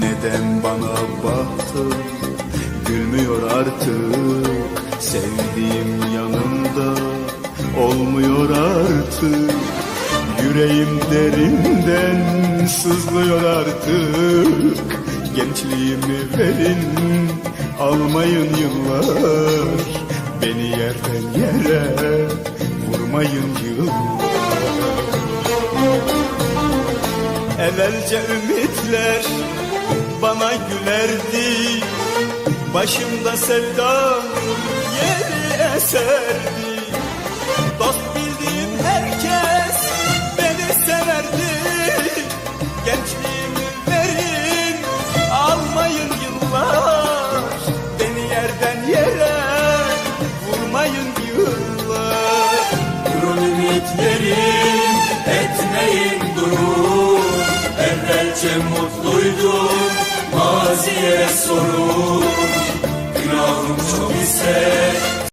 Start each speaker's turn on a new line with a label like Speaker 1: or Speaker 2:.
Speaker 1: Neden bana baktın? Gülmüyor artık. Sevdiğim yanımda Olmuyor artık. Yüreğim derinden Sızlıyor artık. Gençliğimi verin Almayın yıllar. Beni yerden yere Vurmayın yıllar Evvelce ümitler bana gülerdi. Başımda sevda yeri eserdi. Dost bildiğim herkes beni severdi. Gençliğimi verin almayın yıllar. Beni yerden yere vurmayın yıllar.
Speaker 2: Durun ümitlerim Evvelce mutluydum maziye sorun. Günahım çok ise